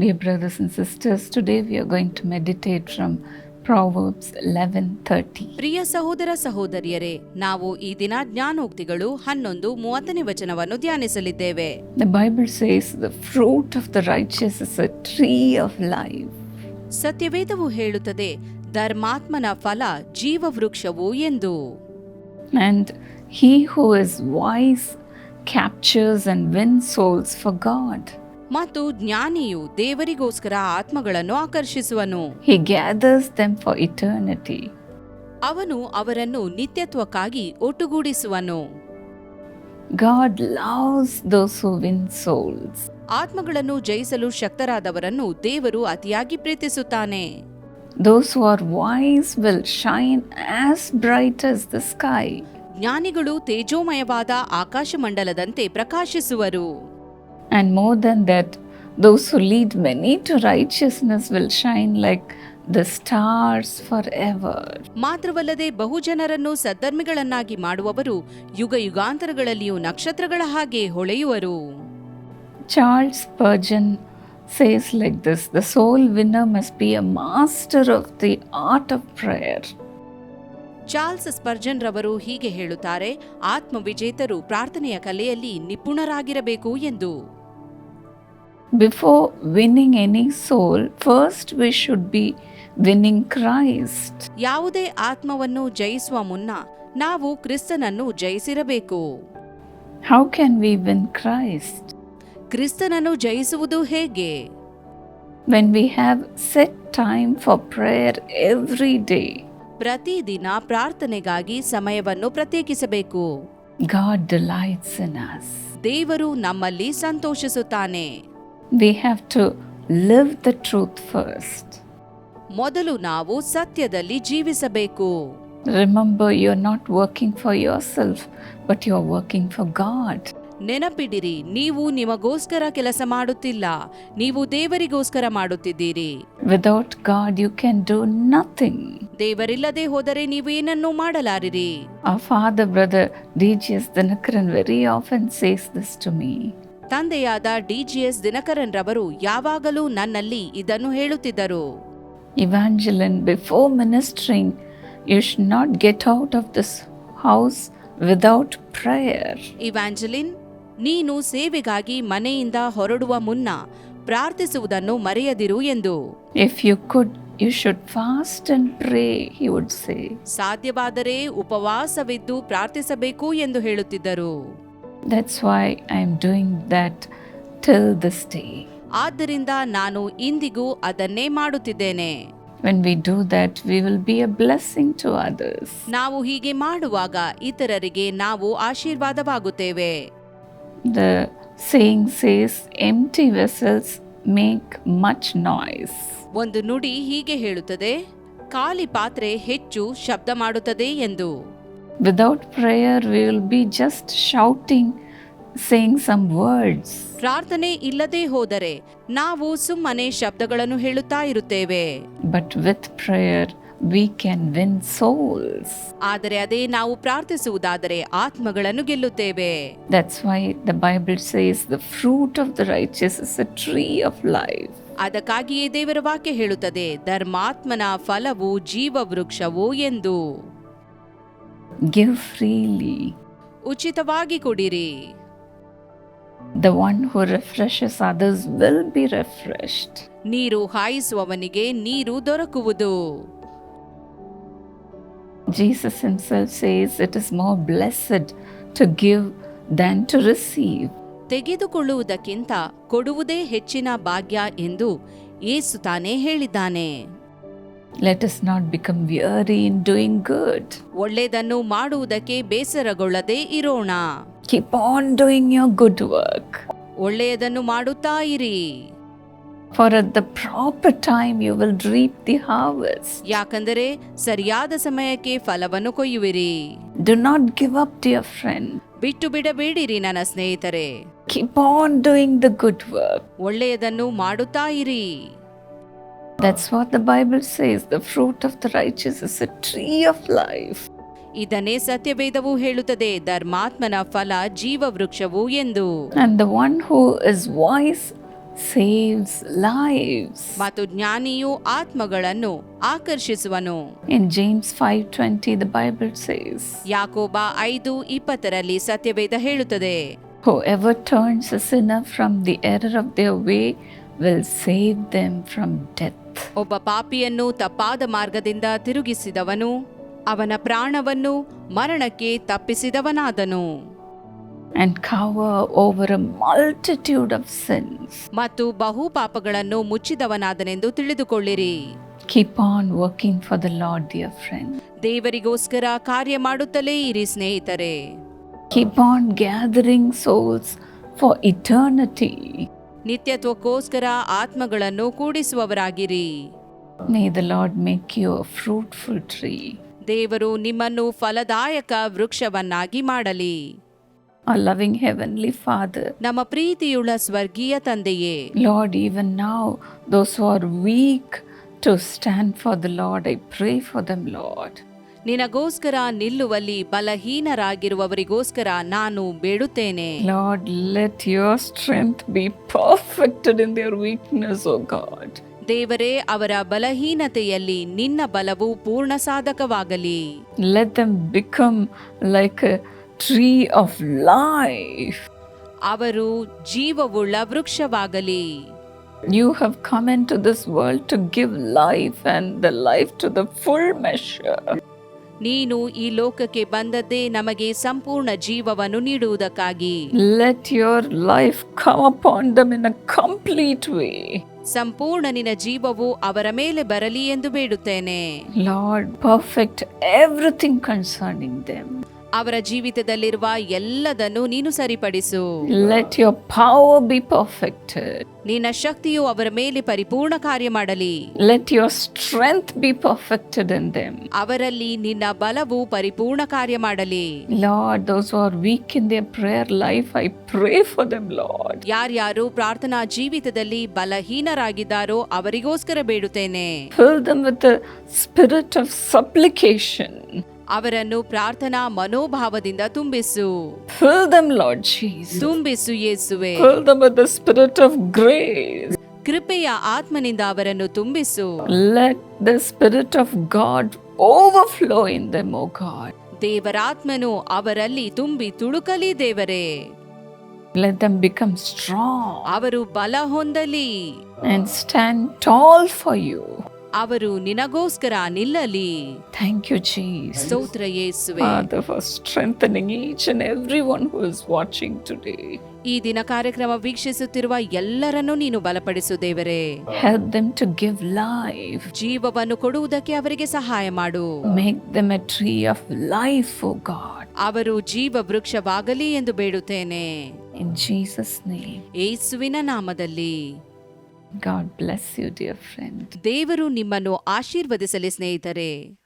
Dear brothers and sisters, today we are going to meditate from Proverbs 11:30. ಪ್ರಿಯ ಸಹೋದರ ಸಹೋದರಿಯರೇ ನಾವು ಈ ದಿನ ಜ್ಞಾನೋಕ್ತಿಗಳು ಹನ್ನೊಂದು ಮೂವತ್ತನೇ ವಚನವನ್ನು ಧ್ಯಾನಿಸಲಿದ್ದೇವೆ The Bible says, "The fruit of the righteous is a tree of life." ಸತ್ಯವೇದವು ಹೇಳುತ್ತದೆ ಧರ್ಮಾತ್ಮನ ಫಲ ಜೀವವೃಕ್ಷವು ಎಂದು And he who is wise captures and wins souls for God. ಮತ್ತು ಜ್ಞಾನಿಯು ದೇವರಿಗೋಸ್ಕರ ಆತ್ಮಗಳನ್ನು ಆಕರ್ಷಿಸುವನು He gathers them for eternity. ಅವನು ಅವರನ್ನು ನಿತ್ಯತ್ವಕ್ಕಾಗಿ ಒಟ್ಟುಗೂಡಿಸುವನು God loves those who win souls. ಆತ್ಮಗಳನ್ನು ಜಯಿಸಲು ಶಕ್ತರಾದವರನ್ನು ದೇವರು ಅತಿಯಾಗಿ ಪ್ರೀತಿಸುತ್ತಾನೆ Those who are wise will shine as bright as the sky. ಜ್ಞಾನಿಗಳು ತೇಜೋಮಯವಾದ ಆಕಾಶಮಂಡಲದಂತೆ ಪ್ರಕಾಶಿಸುವರು And more than that, those who lead many to righteousness will shine like the stars forever. ಮಾತ್ರವಲ್ಲದೆ ಬಹುಜನರನ್ನು ಸದ್ಧರ್ಮಿಗಳನ್ನಾಗಿ ಮಾಡುವವರು ಯುಗ ಯುಗಾಂತರಗಳಲ್ಲಿಯೂ ನಕ್ಷತ್ರಗಳ ಹಾಗೆ ಹೊಳೆಯುವರು. Charles Spurgeon says like this the soul winner must be a master of the art of prayer Charles Spurgeon ರವರು ಹೀಗೆ ಹೇಳುತ್ತಾರೆ ಆತ್ಮವಿಜೇತರು ಪ್ರಾರ್ಥನೆಯ ಕಲೆಯಲ್ಲಿ ನಿಪುಣರಾಗಿರಬೇಕು ಎಂದು. Before winning any soul, first we should be winning Christ. ಯಾವುದೇ ಆತ್ಮವನ್ನು ಜಯಿಸುವ ಮುನ್ನ ನಾವು ಕ್ರಿಸ್ತನನ್ನು ಜಯಿಸಿರಬೇಕು How can we win Christ? ಕ್ರಿಸ್ತನನ್ನು ಜಯಿಸುವುದು ಹೇಗೆ When we have set time for prayer every day, ಪ್ರತಿದಿನ ಪ್ರಾರ್ಥನೆಗಾಗಿ ಸಮಯವನ್ನು ಪ್ರತ್ಯೇಕಿಸಬೇಕು God delights in us. ದೇವರು ನಮ್ಮಲ್ಲಿ ಸಂತೋಷಿಸುತ್ತಾನೆ we have to live the truth first ಮೊದಲು ನಾವು ಸತ್ಯದಲ್ಲಿ ಜೀವಿಸಬೇಕು. Remember you are not working for yourself but you are working for God ನೆನಪಿಡಿರಿ ನೀವು ನಿಮಗೋಸ್ಕರ ಕೆಲಸ ಮಾಡುತ್ತಿಲ್ಲ ನೀವು ದೇವರಿಗೋಸ್ಕರ ಮಾಡುತ್ತಿದ್ದೀರಿ. Without God you can do nothing ದೇವರಿಲ್ಲದೆ ಹೋದರೆ ನೀವು ಏನನ್ನೂ ಮಾಡಲಾರಿರಿ. ಆ father brother D G S Dhinakaran very often says this to me ತಂದೆಯಾದ ಡಿಜಿಎಸ್ ದಿನಕರನ್ ರವರು ಯಾವಾಗಲೂ ನನ್ನಲ್ಲಿ ಇದನ್ನು ಹೇಳುತ್ತಿದ್ದರು. Evangeline before ministering you should not get out of this house without prayer Evangeline ನೀನು ಸೇವೆಗಾಗಿ ಮನೆಯಿಂದ ಹೊರಡುವ ಮುನ್ನ ಪ್ರಾರ್ಥಿಸುವುದನ್ನು ಮರೆಯದಿರು ಎಂದು. If you could you should fast and pray you would say ಸಾಧ್ಯವಾದರೆ ಉಪವಾಸವಿದ್ದು ಪ್ರಾರ್ಥಿಸಬೇಕು ಎಂದು ಹೇಳುತ್ತಿದ್ದರು. That's why I'm doing that till this day. ಆದ್ದರಿಂದ ನಾನು ಇಂದಿಗೂ ಅದನ್ನೇ ಮಾಡುತ್ತಿದ್ದೇನೆ When we do that, we will be a blessing to others. ನಾವು ಹೀಗೆ ಮಾಡುವಾಗ ಇತರರಿಗೆ ನಾವು ಆಶೀರ್ವಾದವಾಗುತ್ತೇವೆ The saying says, empty vessels make much noise. ಒಂದು ನುಡಿ ಹೀಗೆ ಹೇಳುತ್ತದೆ ಖಾಲಿ ಪಾತ್ರೆ ಹೆಚ್ಚು ಶಬ್ದ ಮಾಡುತ್ತದೆ ಎಂದು Without prayer, we will be just shouting, saying some words. ಪ್ರಾರ್ಥನೆ ಇಲ್ಲದೆ ಹೋದರೆ ನಾವು ಸುಮ್ಮನೆ ಶಬ್ದಗಳನ್ನು ಹೇಳುತ್ತಾ ಇರುತ್ತೇವೆ But with prayer, we can win souls. ಆದರೆ ಅದೇ ನಾವು ಪ್ರಾರ್ಥಿಸುವುದಾದರೆ ಆತ್ಮಗಳನ್ನು ಗೆಲ್ಲುತ್ತೇವೆ That's why the Bible says the fruit of the righteous is a tree of life. ಅದಕ್ಕಾಗಿಯೇ ದೇವರ ವಾಕ್ಯ ಹೇಳುತ್ತದೆ ಧರ್ಮಾತ್ಮನ ಫಲವು ಜೀವ ವೃಕ್ಷವು ಎಂದು Give freely. ಉಚಿತವಾಗಿ ಕೊಡಿರಿ The one who refreshes others will be refreshed. ನೀರು ಹಾಯಿಸುವವನಿಗೆ ನೀರು ದೊರಕುವುದು Jesus himself says it is more blessed to give than to receive. ತೆಗೆದುಕೊಳ್ಳುವುದಕ್ಕಿಂತ ಕೊಡುವುದೇ ಹೆಚ್ಚಿನ ಭಾಗ್ಯ ಎಂದು ಏಸು ತಾನೇ ಹೇಳಿದ್ದಾನೆ Let us not become weary in doing good ಒಳ್ಳೆಯದನ್ನು ಮಾಡುವುದಕ್ಕೆ ಬೇಸರಗೊಳ್ಳದೆ ಇರೋಣ. Keep on doing your good work ಒಳ್ಳೆಯದನ್ನು ಮಾಡುತ್ತಾ ಇರಿ. For at the proper time you will reap the harvest. ಯಾಕಂದರೆ ಸರಿಯಾದ ಸಮಯಕ್ಕೆ ಫಲವನ್ನು ಕೊಯ್ಯುವಿರಿ. Do not give up up, dear friend ಬಿಟ್ಟು ಬಿಡಬೇಡಿರಿ ನನ್ನ ಸ್ನೇಹಿತರೆ. Keep on doing the good work ಒಳ್ಳೆಯದನ್ನು ಮಾಡುತ್ತಾ ಇರಿ. That's what the Bible says. The fruit of the righteous is a tree of life. ಇದನ್ನೇ ಸತ್ಯವೇದವೂ ಹೇಳುತ್ತದೆ. ಧರ್ಮಾತ್ಮನ ಫಲ ಜೀವ ವೃಕ್ಷವು ಎಂದು ಮತ್ತು ಜ್ಞಾನಿಯು ಆತ್ಮಗಳನ್ನು ಆಕರ್ಷಿಸುವನು. ಯಾಕೋಬ ಐದು ಇಪ್ಪತ್ತರಲ್ಲಿ ಸತ್ಯವೇದ ಹೇಳುತ್ತದೆ. From the err of their way will save them from death ಒಬ್ಬ ಪಾಪಿಯನ್ನು ತಪ್ಪಾದ ಮಾರ್ಗದಿಂದ ತಿರುಗಿಸಿದವನು ಅವನ ಪ್ರಾಣವನ್ನು ಮರಣಕ್ಕೆ ತಪ್ಪಿಸಿದವನಾದನು and cover over a multitude of sins. ಮತ್ತು ಬಹು ಪಾಪಗಳನ್ನು ಮುಚ್ಚಿದವನಾದನೆಂದು ತಿಳಿದುಕೊಳ್ಳಿರಿ Keep on working for the Lord, dear friend ದೇವರಿಗೋಸ್ಕರ ಕಾರ್ಯ ಮಾಡುತ್ತಲೇ ಇರಿ ಸ್ನೇಹಿತರೆ Keep on gathering souls for eternity. ನಿತ್ಯತ್ವಕ್ಕೋಸ್ಕರ ಆತ್ಮಗಳನ್ನು ಕೂಡಿಸುವವರಾಗಿರಿ May the Lord make you fruitful tree. ದೇವರು ನಿಮ್ಮನ್ನು ಫಲದಾಯಕ ವೃಕ್ಷವನ್ನಾಗಿ ಮಾಡಲಿ ಆ loving Heavenly Father, ನಮ್ಮ ಪ್ರೀತಿಯುಳ್ಳ ಸ್ವರ್ಗೀಯ ತಂದೆಯೇ Lord, even now, those who are weak to stand for the Lord, I pray for them, Lord. ನಿನಗೋಸ್ಕರ ನಿಲ್ಲುವಲ್ಲಿ ಬಲಹೀನರಾಗಿರುವವರಿಗೋಸ್ಕರ ನಾನು ಬೇಡುತ್ತೇನೆ Lord, let your strength be perfected in their weakness, O God. ದೇವರೇ ಅವರ ಬಲಹೀನತೆಯಲ್ಲಿ ನಿನ್ನ ಬಲವು ಪೂರ್ಣ ಸಾಧಕವಾಗಲಿ Let them become like a tree of life. ಅವರು ಜೀವವುಳ್ಳ ವೃಕ್ಷವಾಗಲಿ You have come into this world to give life and the life to the full measure. ನೀನು ಈ ಲೋಕಕ್ಕೆ ಬಂದದ್ದೇ ನಮಗೆ ಸಂಪೂರ್ಣ ಜೀವವನ್ನು ನೀಡುವುದಕ್ಕಾಗಿ. Let your life come upon them in a complete way ಸಂಪೂರ್ಣ ನಿನ್ನ ಜೀವವು ಅವರ ಮೇಲೆ ಬರಲಿ ಎಂದು ಬೇಡುತ್ತೇನೆ. Lord perfect everything concerning them ಅವರ ಜೀವಿತದಲ್ಲಿರುವ ಎಲ್ಲದನ್ನು ನೀನು ಸರಿಪಡಿಸು Let your power be perfected. ನಿನ್ನ ಶಕ್ತಿಯು ಅವರ ಮೇಲೆ ಪರಿಪೂರ್ಣ ಕಾರ್ಯ ಮಾಡಲಿ Let your strength be perfected in them. ಅವರಲ್ಲಿ ನಿನ್ನ ಬಲವು ಪರಿಪೂರ್ಣ ಕಾರ್ಯ ಮಾಡಲಿ Lord, those who are weak in their prayer life, I pray for them, Lord. ಯಾರ್ಯಾರು ಪ್ರಾರ್ಥನಾ ಜೀವಿತದಲ್ಲಿ ಬಲಹೀನರಾಗಿದ್ದಾರೋ ಅವರಿಗೋಸ್ಕರ ಬೇಡುತ್ತೇನೆ Fill them with the spirit of supplication. ಅವರನ್ನು ಪ್ರಾರ್ಥನಾ ಮನೋಭಾವದಿಂದ ತುಂಬಿಸು. ತುಂಬಿಸು ಯೇಸುವೆ. ಸ್ಪಿರಿಟ್ ಆಫ್ ಆತ್ಮನಿಂದ ಅವರನ್ನು ತುಂಬಿಸು. Let the spirit of God overflow in them O God ದೇವರಾತ್ಮನು ಅವರಲ್ಲಿ ತುಂಬಿ ತುಳುಕಲಿ ದೇವರೇ. Let ದಮ್ become strong. ಅವರು ಬಲ ಹೊಂದಲಿ. And stand tall for you ಅವರು ನಿನಗೋಸ್ಕರ ನಿಲ್ಲಲಿ. ಥ್ಯಾಂಕ್ ಯು ಜೀ ಸ್ತೋತ್ರ ಯೇಸುವೆ. Father first strengthening each and everyone who is watching today ಈ ದಿನ ಕಾರ್ಯಕ್ರಮ ವೀಕ್ಷಿಸುತ್ತಿರುವ ಎಲ್ಲರನ್ನೂ ನೀನು ಬಲಪಡಿಸು ದೇವರೇ. Help them to give life ಜೀವವನ್ನು ಕೊಡುವುದಕ್ಕೆ ಅವರಿಗೆ ಸಹಾಯ ಮಾಡು. Make them a tree of life O God ಅವರು ಜೀವ ವೃಕ್ಷವಾಗಲಿ ಎಂದು ಬೇಡುತ್ತೇನೆ. ಇನ್ ಜೀಸಸ್ ನೇಮ್ ಯೇಸುವಿನ ನಾಮದಲ್ಲಿ. God bless you dear friend ದೇವರು ನಿಮ್ಮನ್ನು ಆಶೀರ್ವದಿಸಲಿ ಸ್ನೇಹಿತರೆ.